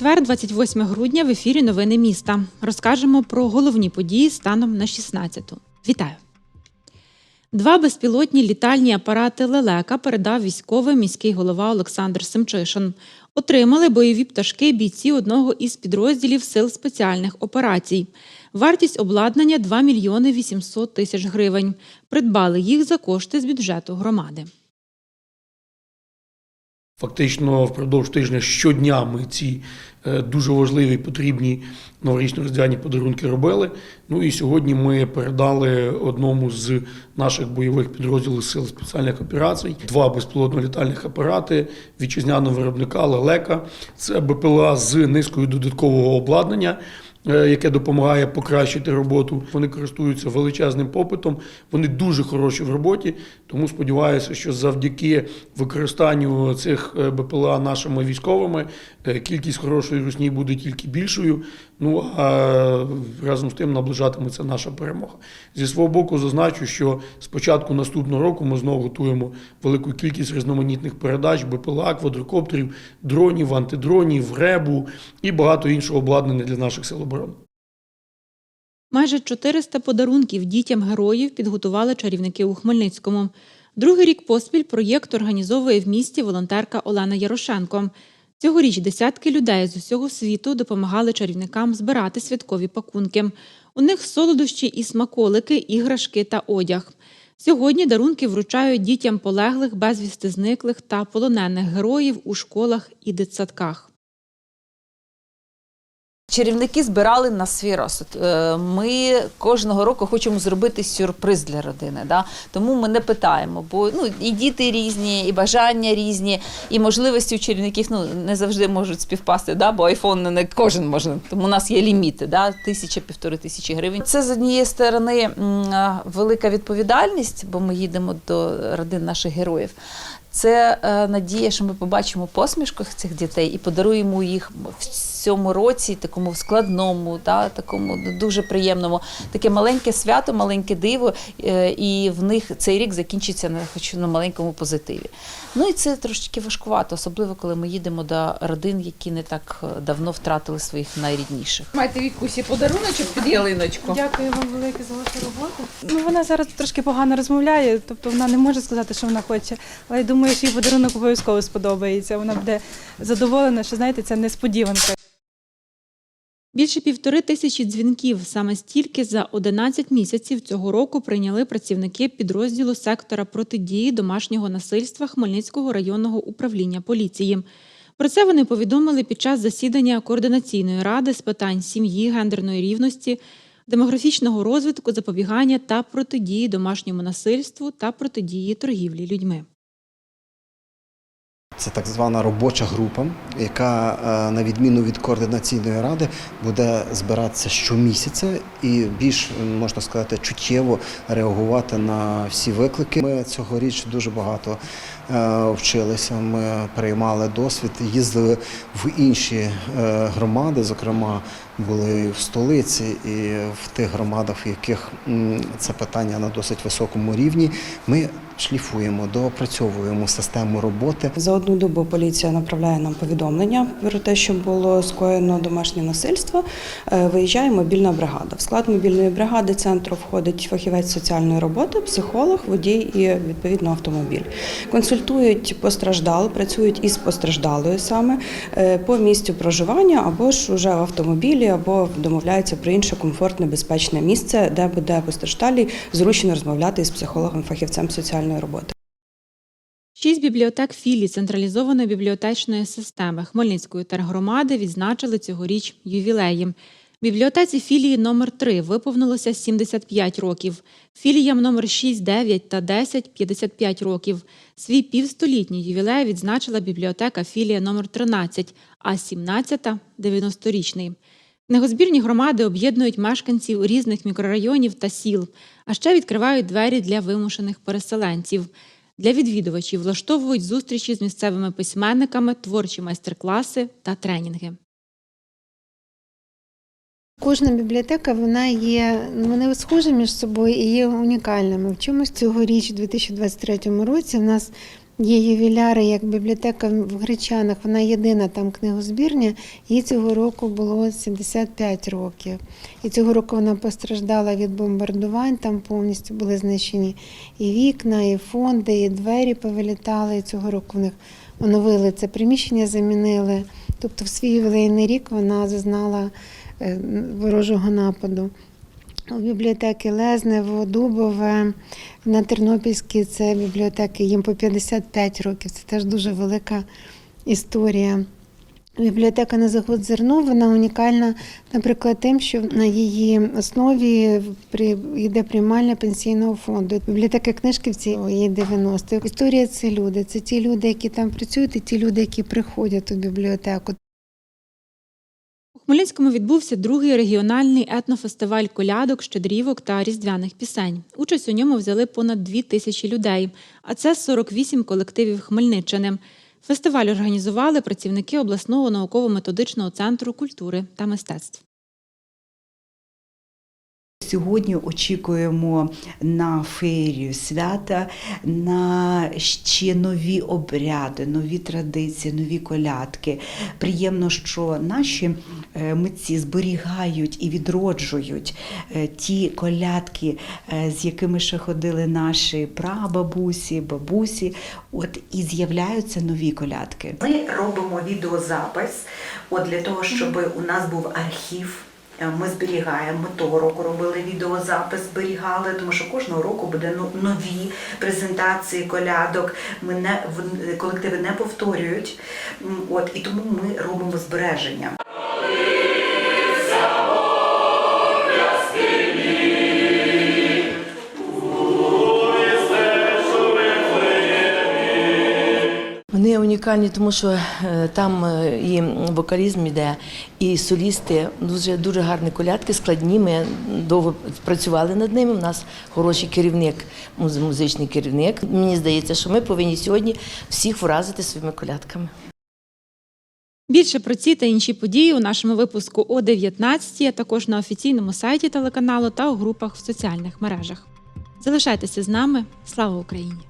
Четвер, 28 грудня, в ефірі Новини міста. Розкажемо про головні події станом на 16-ту. Вітаю! Два безпілотні літальні апарати Лелека передав військовий міський голова Олександр Семчишин. Отримали бойові пташки бійці одного із підрозділів сил спеціальних операцій. Вартість обладнання 2 мільйони 800 тисяч гривень. Придбали їх за кошти з бюджету громади. Фактично впродовж тижня щодня ми ці е, дуже важливі потрібні новорічно-різдвяні подарунки робили. Ну і сьогодні ми передали одному з наших бойових підрозділів сил спеціальних операцій два безпілотно-літальних апарати вітчизняного виробника Лелека. Це БПЛА з низкою додаткового обладнання. Е, Яке допомагає покращити роботу, вони користуються величезним попитом. Вони дуже хороші в роботі. Тому сподіваюся, що завдяки використанню цих е, БПЛА нашими військовими е, кількість хорошої русні буде тільки більшою. Ну а разом з тим наближатиметься наша перемога. Зі свого боку, зазначу, що з початку наступного року ми знову готуємо велику кількість різноманітних передач, БПЛА, квадрокоптерів, дронів, антидронів, ребу і багато іншого обладнання для наших сил оборони. Майже 400 подарунків дітям героїв підготували чарівники у Хмельницькому. Другий рік поспіль проєкт організовує в місті волонтерка Олена Ярошенко. Цьогоріч десятки людей з усього світу допомагали чарівникам збирати святкові пакунки. У них солодощі і смаколики, іграшки та одяг. Сьогодні дарунки вручають дітям полеглих, безвісти зниклих та полонених героїв у школах і дитсадках. Чарівники збирали на свій розсуд. Е, Ми кожного року хочемо зробити сюрприз для родини. Да? Тому ми не питаємо, бо ну, і діти різні, і бажання різні, і можливості у чарівників ну, не завжди можуть співпасти, да? бо айфон не кожен може. Тому у нас є ліміти, да? тисяча, півтори тисячі гривень. Це з однієї сторони велика відповідальність, бо ми їдемо до родин наших героїв. Це е, надія, що ми побачимо посмішку цих дітей і подаруємо їх цьому році, такому складному, да, такому дуже приємному, таке маленьке свято, маленьке диво, е, і в них цей рік закінчиться на хоч на маленькому позитиві. Ну і це трошечки важкувато, особливо коли ми їдемо до родин, які не так е, давно втратили своїх найрідніших. Маєте Вікусі подаруночок під ялиночку. Дякую вам велике за вашу роботу. Ну вона зараз трошки погано розмовляє, тобто вона не може сказати, що вона хоче. Але я думаю, що їй подарунок обов'язково сподобається. Вона буде задоволена, що знаєте, це несподіванка. Більше півтори тисячі дзвінків саме стільки за 11 місяців цього року прийняли працівники підрозділу сектора протидії домашнього насильства Хмельницького районного управління поліції. Про це вони повідомили під час засідання координаційної ради з питань сім'ї, гендерної рівності, демографічного розвитку, запобігання та протидії домашньому насильству та протидії торгівлі людьми. Це так звана робоча група, яка, е, на відміну від координаційної ради, буде збиратися щомісяця і більш можна сказати чуттєво реагувати на всі виклики. Ми цьогоріч дуже багато е, вчилися. Ми приймали досвід, їздили в інші е, громади, зокрема були в столиці, і в тих громадах, в яких це питання на досить високому рівні. Ми шліфуємо, доопрацьовуємо систему роботи. За одну добу поліція направляє нам повідомлення про те, що було скоєно домашнє насильство. Е, Виїжджає мобільна бригада. В склад мобільної бригади центру входить фахівець соціальної роботи, психолог, водій і відповідно автомобіль. Консультують постраждалу, працюють із постраждалою саме е, по місцю проживання або ж уже в автомобілі, або домовляються про інше комфортне, безпечне місце, де буде постраждалій зручно розмовляти із психологом, фахівцем соціальної роботи. Шість бібліотек філій централізованої бібліотечної системи Хмельницької тергромади відзначили цьогоріч ювілеї. Бібліотеці філії номер 3 виповнилося 75 років, філіям номер 6, 9 та 10 – 55 років. Свій півстолітній ювілей відзначила бібліотека філія номер 13, а 17-та – 90-річний. Книгозбірні громади об'єднують мешканців різних мікрорайонів та сіл, а ще відкривають двері для вимушених переселенців. Для відвідувачів влаштовують зустрічі з місцевими письменниками, творчі майстер-класи та тренінги. Кожна бібліотека вона є вони схожі між собою і є унікальними. В чомусь цьогоріч, у 2023 році, в нас є ювіляри, як бібліотека в Гречанах. Вона єдина там книгозбірня. Їй цього року було 75 років. І цього року вона постраждала від бомбардувань. Там повністю були знищені і вікна, і фонди, і двері повилітали. І цього року в них оновили це приміщення, замінили. Тобто, в свій ювілейний рік вона зазнала ворожого нападу. У бібліотеки Лезнево, Дубове, на Тернопільській це бібліотеки, їм по 55 років. Це теж дуже велика історія. Бібліотека на загод зерно вона унікальна, наприклад, тим, що на її основі йде приймальня пенсійного фонду. Бібліотека книжківці їй 90. Історія це люди. Це ті люди, які там працюють, і ті люди, які приходять у бібліотеку. Хмельницькому відбувся другий регіональний етнофестиваль колядок, щедрівок та різдвяних пісень. Участь у ньому взяли понад дві тисячі людей, а це 48 колективів Хмельниччини. Фестиваль організували працівники обласного науково-методичного центру культури та мистецтв. Сьогодні очікуємо на феєрію свята, на ще нові обряди, нові традиції, нові колядки. Приємно, що наші е, митці зберігають і відроджують е, ті колядки, е, з якими ще ходили наші прабабусі, бабусі. От і з'являються нові колядки. Ми робимо відеозапис, от для того, щоб у нас був архів. Е, Ми зберігаємо. Ми того року робили відеозапис, зберігали, тому що кожного року буде ну- нові презентації колядок. Ми не колективи не повторюють. От і тому ми робимо збереження. Вони унікальні, тому що е, там е, і вокалізм іде, і солісти дуже дуже гарні колядки, складні. Ми довго працювали над ними. У нас хороший керівник, музичний керівник. Мені здається, що ми повинні сьогодні всіх вразити своїми колядками. Більше про ці та інші події у нашому випуску о 19, а також на офіційному сайті телеканалу та у групах в соціальних мережах. Залишайтеся з нами. Слава Україні!